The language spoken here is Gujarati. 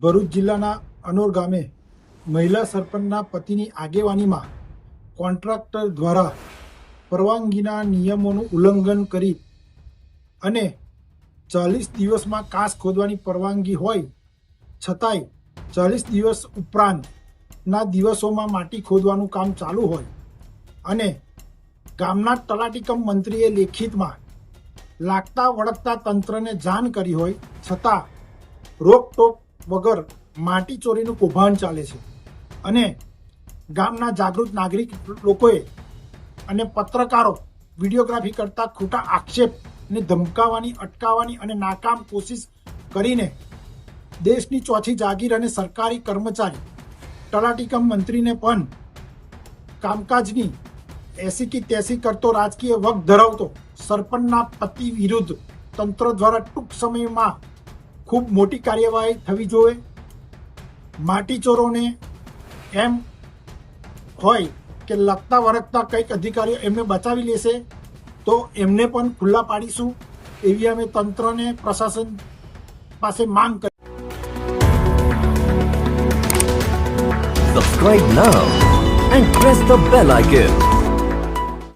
ભરૂચ જિલ્લાના અનોર ગામે મહિલા સરપંચના પતિની આગેવાનીમાં કોન્ટ્રાક્ટર દ્વારા પરવાનગીના નિયમોનું ઉલ્લંઘન કરી અને ચાલીસ દિવસમાં કાસ ખોદવાની પરવાનગી હોય છતાંય ચાલીસ દિવસ ઉપરાંતના દિવસોમાં માટી ખોદવાનું કામ ચાલુ હોય અને ગામના તલાટીકમ મંત્રીએ લેખિતમાં લાગતા વળગતા તંત્રને જાણ કરી હોય છતાં રોકટોક વગર માટી ચોરીનું કૌભાંડ ચાલે છે. અને ગામના જાગૃત નાગરિક લોકોએ અને પત્રકારો વિડીયોગ્રાફી કરતા ખોટા આક્ષેપને ધમકાવવાની અટકાવવાની અને નાકામ કોશિશ કરીને દેશની ચોથી જાગીર અને સરકારી કર્મચારી તલાટીકમ મંત્રીને પણ કામકાજની એસી કી તેસી કરતો રાજકીય વગ ધરાવતો સરપંચના પતિ વિરુદ્ધ તંત્ર દ્વારા ટૂંક સમયમાં ખૂબ મોટી કાર્યવાહી થવી જોઈએ માટી ચોરોને એમ હોય કે લગતા વરગતા કંઈક અધિકારીઓ એમને બચાવી લેશે, તો એમને પણ ખુલ્લા પાડીશું એવી અમે તંત્રને પ્રશાસન પાસે માંગ કરી subscribe now and press the bell icon.